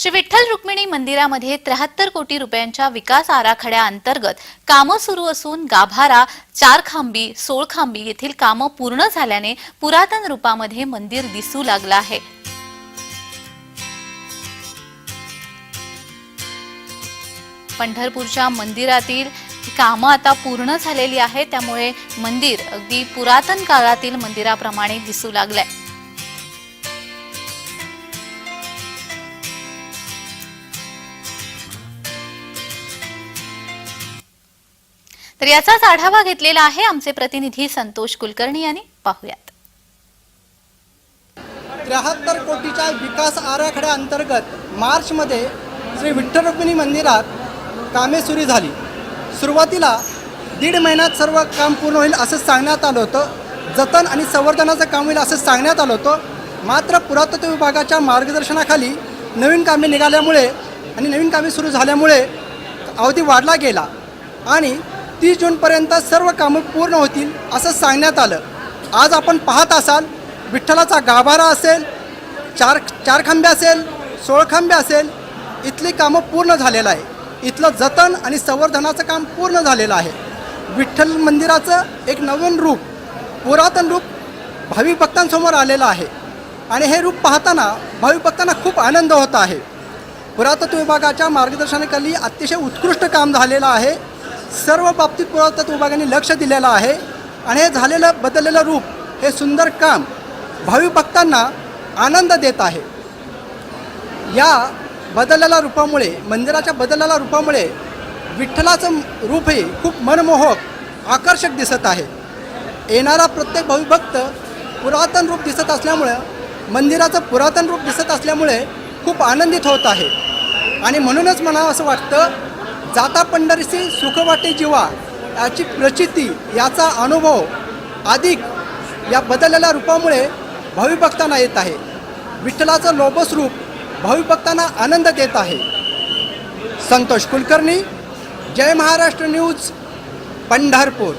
श्री विठ्ठल रुक्मिणी मंदिरामध्ये त्र्याहत्तर कोटी रुपयांच्या विकास आराखड्याअंतर्गत कामं सुरू असून गाभारा चारखांबी सोळखांबी येथील कामं पूर्ण झाल्याने पुरातन रूपामध्ये मंदिर दिसू लागलं आहे. पंढरपूरच्या मंदिरातील कामं आता पूर्ण झालेली आहेत त्यामुळे मंदिर अगदी पुरातन काळातील मंदिराप्रमाणे दिसू लागलंय. तर याचाच आढावा घेतलेला आहे आमचे प्रतिनिधी संतोष कुलकर्णी यांनी. पाहुयात. त्र्याहत्तर कोटीच्या विकास आराखड्याअंतर्गत मार्चमध्ये श्री विठ्ठल रुक्मिणी मंदिरात कामे सुरू झाली. सुरुवातीला दीड महिन्यात सर्व काम पूर्ण होईल असं सांगण्यात आलं होतं. जतन आणि संवर्धनाचं काम होईल असं सांगण्यात आलं होतं. मात्र पुरातत्व विभागाच्या मार्गदर्शनाखाली नवीन कामे निघाल्यामुळे आणि नवीन कामे सुरू झाल्यामुळे अवधी वाढला गेला. आणि तीस जूनपर्यंत सर्व कामं पूर्ण होतील असं सांगण्यात आलं. आज आपण पाहत असाल विठ्ठलाचा गाभारा असेल चार चार खांबे असेल सोळ खांबे असेल इथली कामं पूर्ण झालेलं आहे. इथलं जतन आणि संवर्धनाचं काम पूर्ण झालेलं आहे. विठ्ठल मंदिराचं एक नवीन रूप पुरातन रूप भावी भक्तांसमोर आलेलं आहे. आणि हे रूप पाहताना भावी भक्तांना खूप आनंद होत आहे. पुरातत्व विभागाच्या मार्गदर्शनाखाली अतिशय उत्कृष्ट काम झालेलं आहे. सर्व बाबतीत पुरातत्व विभागाने लक्ष दिलेलं आहे आणि हे झालेलं बदललेलं रूप हे सुंदर काम भावी भक्तांना आनंद देत आहे. या बदललेल्या रूपामुळे मंदिराच्या बदललेल्या रूपामुळे विठ्ठलाचं रूप हे खूप मनमोहक आकर्षक दिसत आहे. येणारा प्रत्येक भाविक भक्त पुरातन रूप दिसत असल्यामुळं मंदिराचं पुरातन रूप दिसत असल्यामुळे खूप आनंदित होत आहे. आणि म्हणूनच मला असं वाटतं जाता पंढरीसी सुख वाटे जीवा याची प्रचिती याचा अनुभव अधिक या बदललेल्या रूपामुळे भाविभक्तांना येत आहे. विठ्ठलाचं लोभस रूप भाविभक्तांना आनंद देत आहे. संतोष कुलकर्णी जय महाराष्ट्र न्यूज पंढरपूर.